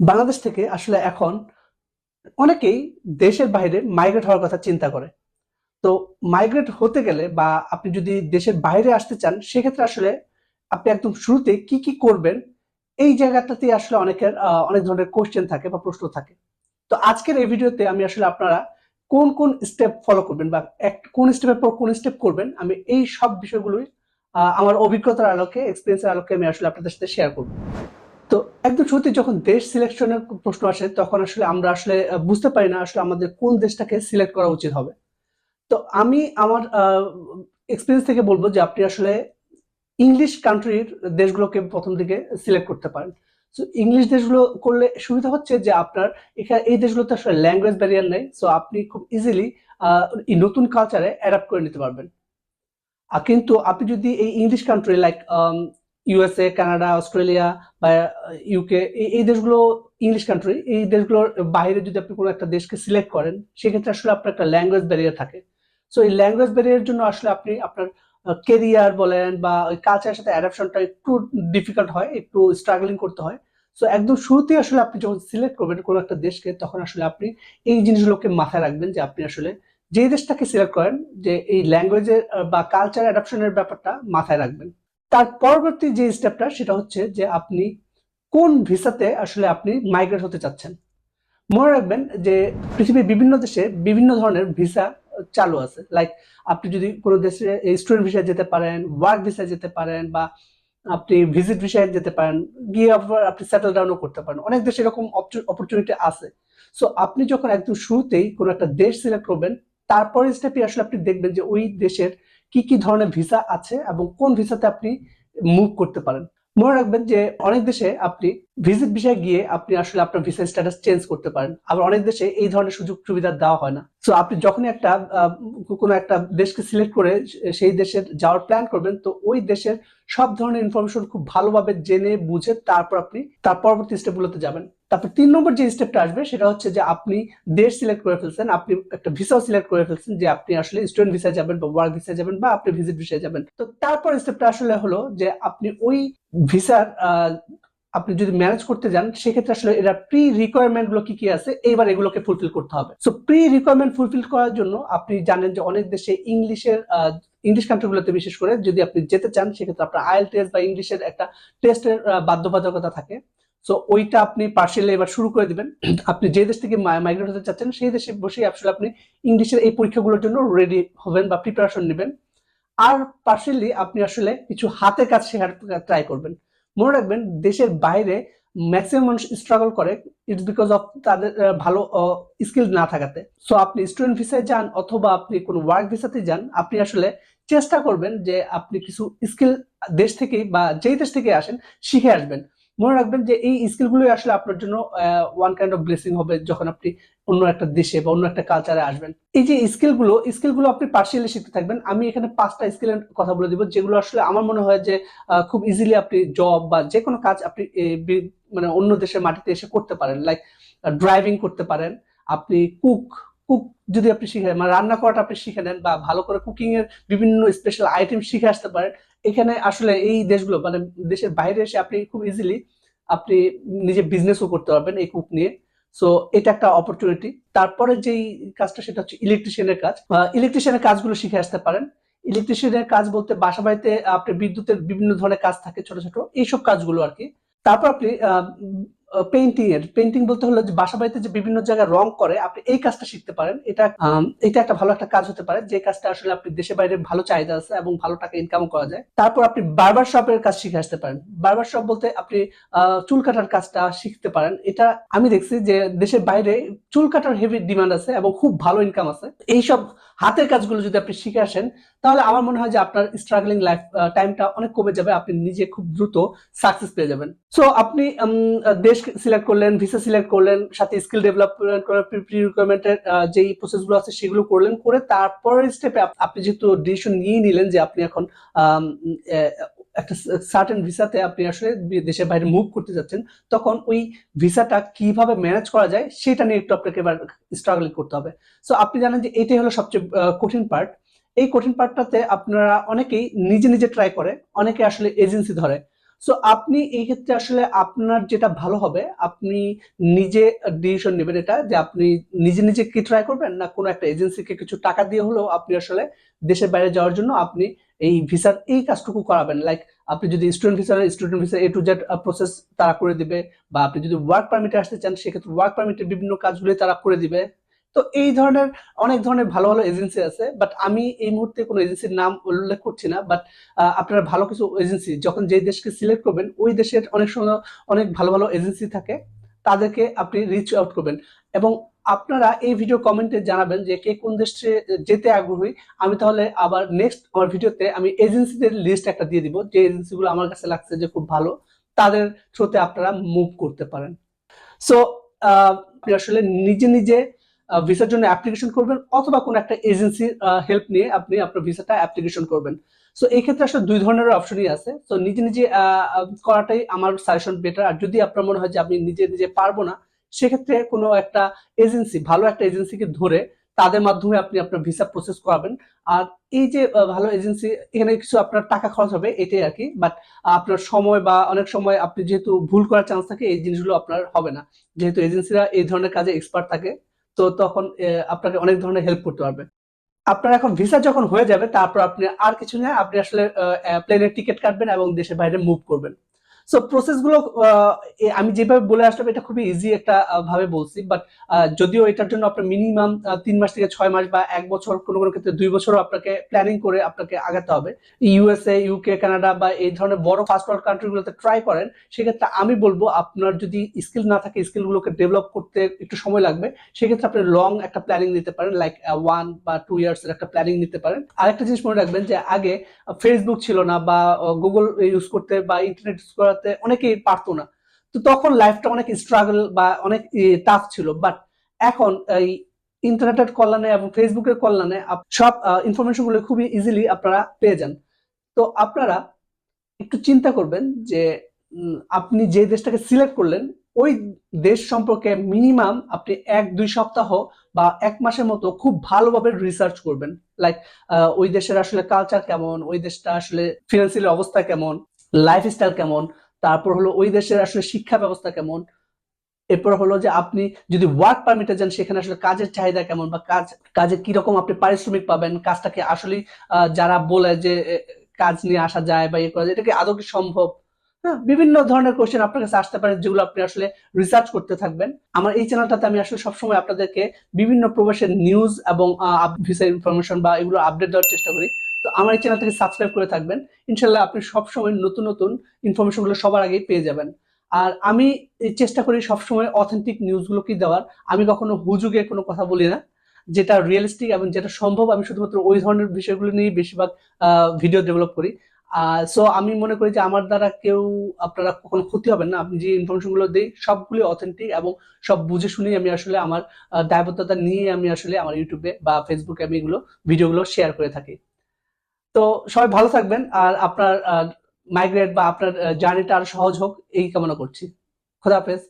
বাংলাদেশ থেকে আসলে এখন অনেকেই দেশের বাইরে মাইগ্রেট হওয়ার কথা চিন্তা করে। তো মাইগ্রেট হতে গেলে বা আপনি যদি দেশের বাইরে আসতে চান, সেক্ষেত্রে আসলে আপনি একদম শুরুতে কি কি করবেন, এই জায়গাটাতে আসলে অনেকের অনেক ধরনের কোশ্চেন থাকে বা প্রশ্ন থাকে। তো আজকের এই ভিডিওতে আমি আসলে আপনারা কোন কোন স্টেপ ফলো করবেন বা এক, কোন স্টেপের পর কোন স্টেপ করবেন, আমি এই সব বিষয়গুলোই আমার অভিজ্ঞতার আলোকে এক্সপিরিয়েন্সের আলোকে আমি আসলে আপনাদের সাথে শেয়ার করব। তো একদম শুরুতে যখন দেশ সিলেকশনের প্রশ্ন আসে, তখন আসলে আমরা আসলে বুঝতে পারি না আসলে আমাদের কোন দেশটাকে সিলেক্ট করা উচিত হবে। তো আমি আমার এক্সপিরিয়েন্স থেকে বলব যে আপনি আসলে ইংলিশ কান্ট্রির দেশগুলোকে প্রথম দিকে সিলেক্ট করতে পারেন। সো ইংলিশ দেশগুলো করলে সুবিধা হচ্ছে যে আপনার এখানে এই দেশগুলোতে আসলে ল্যাঙ্গুয়েজ ব্যারিয়ার নেই। সো আপনি খুব ইজিলি এই নতুন কালচারে অ্যাডাপ্ট করে নিতে পারবেন। আর কিন্তু আপনি যদি এই English country like USA Canada Australia বা ইউকে এই দেশগুলো ইংলিশ কান্ট্রি এই দেশগুলোর বাইরে যদি আপনি কোনো একটা দেশকে সিলেক্ট করেন, সেক্ষেত্রে আসলে আপনার একটা ল্যাঙ্গুয়েজ ব্যারিয়ার থাকে। সো এই ল্যাঙ্গুয়েজ ব্যারিয়ার জন্য আসলে আপনি, আপনার কেরিয়ার বলেন বা, ওই কালচারের সাথে অ্যাডাপশনটা একটু ডিফিকাল্ট হয়, একটু স্ট্রাগলিং করতে হয়। সো একদম শুরুতেই আসলে আপনি যখন সিলেক্ট করবেন কোনো একটা দেশকে, তখন আসলে আপনি এই জিনিসগুলোকে মাথায় রাখবেন যে আপনি আসলে যে দেশটাকে সিলেক্ট করেন, যে এই ল্যাঙ্গুয়েজের বা কালচার অ্যাডাপশনের ব্যাপারটা মাথায় রাখবেন। তার পরবর্তী যে স্টেপটা সেটা হচ্ছে যে আপনি কোন ভিসাতে আসলে আপনি মাইগ্রেট হতে চাচ্ছেন। মনে রাখবেন যে পৃথিবীর বিভিন্ন দেশে বিভিন্ন ধরনের ভিসা চালু আছে। লাইক আপনি যদি কোনো দেশে স্টুডেন্ট ভিসায় যেতে পারেন ওয়ার্ক ভিসায় যেতে পারেন বা আপনি ভিজিট ভিসায় যেতে পারেন, গিয়ে আবার আপনি সেটেল ডাউনও করতে পারেন। অনেক দেশে এরকম অপরচুনিটি আছে। সো আপনি যখন একদম শুরুতেই কোনো একটা দেশ সিলেক্ট করবেন তারপরে স্টেপে আসলে আপনি দেখবেন যে ওই দেশের কি কি ধরনের ভিসা আছে এবং কোন ভিসাতে আপনি মুভ করতে পারেন। মনে রাখবেন যে অনেক দেশে আপনি ভিজিট ভিসায় গিয়ে আপনি আসলে আপনার ভিসা স্ট্যাটাস চেঞ্জ করতে পারেন। আবার অনেক দেশে এই ধরনের সুযোগ সুবিধা দেওয়া হয় না। তো আপনি যখনই একটা কোনো একটা দেশকে সিলেক্ট করে সেই দেশের যাওয়ার প্ল্যান করবেন, তো ওই দেশের সব ধরনের ইনফরমেশন খুব ভালোভাবে জেনে, বুঝে তারপর আপনি তার পরবর্তী স্টেপগুলোতে যাবেন। তারপর তিন নম্বর যে স্টেপটা আসবে সেটা হচ্ছে যে আপনি দেশ সিলেক্ট করে ফেলছেন, আপনি একটা ভিসাও সিলেক্ট করে ফেলছেন যে আপনি আসলে স্টুডেন্ট ভিসায় যাবেন বা ওয়ার্ক ভিসায় যাবেন বা আপনি ভিজিট ভিসায় যাবেন। তো তারপর স্টেপটা আসলে হলো যে আপনি ওই ভিসার আপনি যদি ম্যানেজ করতে যান, সেক্ষেত্রে আসলে এরা প্রি রিকোয়ারমেন্টগুলো কি কি আছে, এইবার এগুলোকে ফুলফিল করতে হবে। সো প্রি রিকোয়ারমেন্ট ফুলফিল করার জন্য আপনি জানেন যে অনেক দেশে ইংলিশের ইংলিশ কান্ট্রিগুলোতে বিশেষ করে যদি আপনি যেতে চান, সেক্ষেত্রে আপনার আইএল টেস্ট বা ইংলিশের একটা টেস্টের বাধ্যবাধকতা থাকে। সো ওইটা আপনি পার্সিয়ালি এবার শুরু করে দিবেন। আপনি যে দেশ থেকে মাইগ্রেট হতে চাচ্ছেন, সেই দেশে বসে আসলে আপনি ইংলিশের এই পরীক্ষাগুলোর জন্য রেডি হবেন বা প্রিপারেশন নেবেন। আর পার্সিয়ালি আপনি আসলে কিছু হাতে কাজ শেখার ট্রাই করবেন। মনে রাখবেন, দেশের বাইরে ম্যাক্সিমাম মানুষ স্ট্রাগল করে ইটস বিকজ অফ তাদের ভালো স্কিল না থাকাতে। সো আপনি স্টুডেন্ট ভিসায় যান অথবা আপনি কোনো ওয়ার্ক ভিসাতে যান, আপনি আসলে চেষ্টা করবেন যে আপনি কিছু স্কিল দেশ থেকে বা যেই দেশ থেকে আসেন, শিখে আসবেন। মনে রাখবেন যে এই স্কিলগুলোই আসলে আপনার জন্য ওয়ান কাইন্ড অফ ব্লেসিং হবে যখন আপনি অন্য একটা দেশে বা অন্য একটা কালচারে আসবেন। এই যে স্কিলগুলো স্কিলগুলো আপনি পার্সিয়ালি শিখতে থাকবেন। আমি এখানে পাঁচটা স্কিলের কথা বলে দিব, যেগুলো আসলে আমার মনে হয় যে খুব ইজিলি আপনি জব বা যে কোনো কাজ আপনি মানে অন্য দেশের মাটিতে এসে করতে পারেন। লাইক ড্রাইভিং করতে পারেন। আপনি কুক কুক যদি আপনি শিখে মানে রান্না করাটা আপনি শিখে নেন বা ভালো করে কুকিং এর বিভিন্ন স্পেশাল আইটেম শিখে আসতে পারেন। এখানে আসলে এই দেশগুলো মানে দেশের বাইরে এসে আপনি খুব ইজিলি আপনি নিজে বিজনেসও করতে পারবেন এই কুক নিয়ে। সো এটা একটা অপরচুনিটি তারপরে যেই কাজটা, সেটা হচ্ছে ইলেকট্রিশিয়ানের কাজ। ইলেকট্রিশিয়ানের কাজগুলো শিখে আসতে পারেন। ইলেকট্রিশিয়ানের কাজ বলতে বাসা বাড়িতে আপনি বিদ্যুতের বিভিন্ন ধরনের কাজ থাকে ছোট ছোট, এইসব কাজগুলো আর কি। তারপর আপনি পেইন্টিং এর পেইন্টিং বলতে হলো যে বাসা বাড়িতে যে বিভিন্ন জায়গায় রং করে, আপনি এই কাজটা শিখতে পারেন। এটা এটা একটা ভালো একটা কাজ হতে পারে, যে কাজটা আসলে আপনি দেশে বাইরে ভালো চাহিদা আছে এবং ভালো টাকা ইনকাম করা যায়। তারপর আপনি বারবার শপের কাজ শিখে আসতে পারেন। বারবার শপ বলতে আপনি চুল কাটার কাজটা শিখতে পারেন। এটা আমি দেখছি যে দেশের বাইরে চুল কাটার হেভি ডিমান্ড আছে এবং খুব ভালো ইনকাম আছে। এইসব হাতের কাজগুলো যদি আপনি শিখে আসেন, তাহলে আমার মনে হয় যে আপনার স্ট্রাগলিং লাইফ টাইমটা অনেক কমে যাবে, আপনি নিজে খুব দ্রুত সাকসেস পেয়ে যাবেন। সো আপনি দেশ সিলেক্ট করলেন ভিসা সিলেক্ট করলেন, সাথে স্কিল ডেভেলপমেন্ট করার প্রি রিকোয়ারমেন্টের যেই প্রসেসগুলো আছে সেগুলো করলেন, করে তারপরের স্টেপে আপনি যেহেতু ডিসিশন নিয়ে নিলেন যে আপনি এখন একটা সার্টেন ভিসাতে আপনি আসলে দেশের বাইরে মুভ করতে যাচ্ছেন, তখন ওই ভিসাটা কীভাবে ম্যানেজ করা যায় সেটা নিয়ে একটু আপনাকে এবার স্ট্রাগলিং করতে হবে। সো আপনি জানেন যে এটাই হলো সবচেয়ে কঠিন পার্ট এই কঠিন পার্টটাতে আপনারা অনেকেই নিজে নিজে ট্রাই করে, অনেকে আসলে এজেন্সি ধরে। সো আপনি এই ক্ষেত্রে আসলে আপনার যেটা ভালো হবে, আপনি নিজে ডিসিশন নেবেন এটা যে আপনি নিজে নিজে কি ট্রাই করবেন না কোনো একটা এজেন্সিকে কিছু টাকা দিয়ে হলেও আপনি আসলে দেশের বাইরে যাওয়ার জন্য আপনি এই ভিসার এই কাজটুকু করাবেন। লাইক আপনি যদি student visa student visa A to Z process তারা করে দিবে বা আপনি যদি ওয়ার্ক পারমিটে আসতে চান, সেক্ষেত্রে ওয়ার্ক পারমিটের বিভিন্ন কাজগুলি তারা করে দিবে। তো এই ধরনের অনেক ধরনের ভালো ভালো এজেন্সি আছে বাট আমি এই মুহূর্তে কোনো এজেন্সির নাম উল্লেখ করছি না বাট আপনারা ভালো কিছু এজেন্সি যখন যে দেশকে সিলেক্ট করবেন, ওই দেশের অনেক সময় অনেক ভালো ভালো এজেন্সি থাকে, তাদেরকে আপনি রিচ আউট করবেন। এবং আপনারা এই ভিডিও কমেন্টে জানাবেন যে কে কোন দেশে যেতে আগ্রহী, আমি তাহলে আবার নেক্সট আমার ভিডিওতে আমি এজেন্সিদের লিস্ট একটা দিয়ে দিব, যে এজেন্সিগুলো আমার কাছে লাগছে যে খুব ভালো, তাদের থ্রুতে আপনারা মুভ করতে পারেন। সো আপনি আসলে নিজে নিজে ভিসার জন্য অ্যাপ্লিকেশন করবেন অথবা কোনো একটা এজেন্সির হেল্প নিয়ে আপনি আপনার ভিসাটা অ্যাপ্লিকেশন করবেন। সো এই ক্ষেত্রে আসলে দুই ধরনের অপশনই আছে। তো নিজে নিজে করাটাই আমার সাজেশন বেটার আর যদি আপনার মনে হয় যে আপনি নিজে নিজে পারব না, সেক্ষেত্রে কোনো একটা এজেন্সি ভালো একটা এজেন্সিকে ধরে তাদের মাধ্যমে আপনি আপনার ভিসা প্রসেস করাবেন। আর এই যে ভালো এজেন্সি এখানে কিছু আপনার টাকা খরচ হবে, এটাই আর কি। বাট আপনার সময় বা অনেক সময় আপনি যেহেতু ভুল করার চান্স থাকে, এই জিনিসগুলো আপনার হবে না। যেহেতু এজেন্সিরা এই ধরনের কাজে এক্সপার্ট থাকে তো তখন আপনাকে অনেক ধরনের হেল্প করতে পারবে। আপনার এখন ভিসা যখন হয়ে যাবে, তারপর আপনি আর কিছু না, আপনি আসলে প্লেনের টিকিট কাটবেন এবং দেশের বাইরে মুভ করবেন। সো প্রসেসগুলো আহ, আমি যেভাবে বলে আসলাম এটা খুবই ইজি একটা ভাবে বলছি বাট যদিও এটার জন্য আপনার মিনিমাম তিন মাস থেকে ছয় মাস বা এক বছর কোনো কোনো ক্ষেত্রে দুই বছরও আপনাকে প্ল্যানিং করে আপনাকে আগাতে হবে। ইউএসএ ইউকে কানাডা বা এই ধরনের বড় ফার্স্ট ওয়ার্ল্ড কান্ট্রিগুলোতে ট্রাই করেন সেক্ষেত্রে আমি বলব আপনার যদি স্কিল না থাকে স্কিলগুলোকে ডেভেলপ করতে একটু সময় লাগবে সেক্ষেত্রে আপনি লং একটা প্ল্যানিং নিতে পারেন লাইক ওয়ান বা টু ইয়ার্স এর একটা প্ল্যানিং নিতে পারেন। আরেকটা জিনিস মনে রাখবেন যে আগে ফেসবুক ছিল না বা গুগল ইউজ করতে বা ইন্টারনেট ইউজ করাতে অনেকেই পারতো না। তো তখন লাইফটা অনেক স্ট্রাগল বা অনেক টাফ ছিল। বাট এখন এই ইন্টারনেটের কল্যাণে এবং ফেসবুকের কল্যাণে সব ইনফরমেশনগুলো খুবই ইজিলি আপনারা পেয়ে যান। তো আপনারা একটু চিন্তা করবেন যে আপনি যে দেশটাকে সিলেক্ট করলেন, ওই দেশ সম্পর্কে মিনিমাম আপনি এক, দুই সপ্তাহ বা এক মাসের মতো খুব ভালোভাবে রিসার্চ করবেন। লাইক ওই দেশের আসলে কালচার কেমন? ওই দেশটা আসলে ফিনান্সিয়াল অবস্থা কেমন? লাইফস্টাইল কেমন? তারপর হলো ওই দেশের আসলে শিক্ষা ব্যবস্থা কেমন? এরপর হলো যে আপনি যদি ওয়ার্ক পারমিটে যান, সেখানে আসলে কাজের চাহিদা কেমন বা কাজ, কাজে কীরকম আপনি পারিশ্রমিক পাবেন? কাজটাকে আসলে যারা বলে যে কাজ নিয়ে আসা যায় বা ইয়ে করা যায়, এটা কি আদৌ কি সম্ভব? হ্যাঁ বিভিন্ন ধরনের কোশ্চেন আপনার কাছে আসতে পারে, যেগুলো আপনি আসলে রিসার্চ করতে থাকবেন। আমার এই চ্যানেলটাতে আমি আসলে সবসময় আপনাদেরকে বিভিন্ন প্রবাসের নিউজ এবং ভিসা ইনফরমেশন বা এগুলো আপডেট দেওয়ার চেষ্টা করি। তো আমার এই চ্যানেলটাকে সাবস্ক্রাইব করে থাকবেন। ইনশাল্লাহ আপনি সবসময় নতুন নতুন ইনফরমেশনগুলো সবার আগেই পেয়ে যাবেন। আর আমি চেষ্টা করি সবসময় অথেন্টিক নিউজগুলোকে দেওয়ার। আমি কখনো হুজুগে কোনো কথা বলি না। যেটা রিয়েলিস্টিক এবং যেটা সম্ভব, আমি শুধুমাত্র ওই ধরনের বিষয়গুলো নিয়ে বেশিরভাগ ভিডিও ডেভেলপ করি। সো আমি মনে করি যে আমার দ্বারা কেউ, আপনারা কখনো ক্ষতি হবেন না। আপনি যে ইনফরমেশনগুলো দিই সবগুলি অথেন্টিক এবং সব বুঝে শুনেই আমি আসলে আমার দায়বদ্ধতা নিয়ে আমি আসলে আমার ইউটিউবে বা ফেসবুকে আমি এগুলো ভিডিওগুলো শেয়ার করে থাকি। তো সবাই ভালো থাকবেন, আর আপনার মাইগ্রেট বা আপনার জার্নিটা আরও সহজ হোক, এই কামনা করছি। খোদা হাফেজ।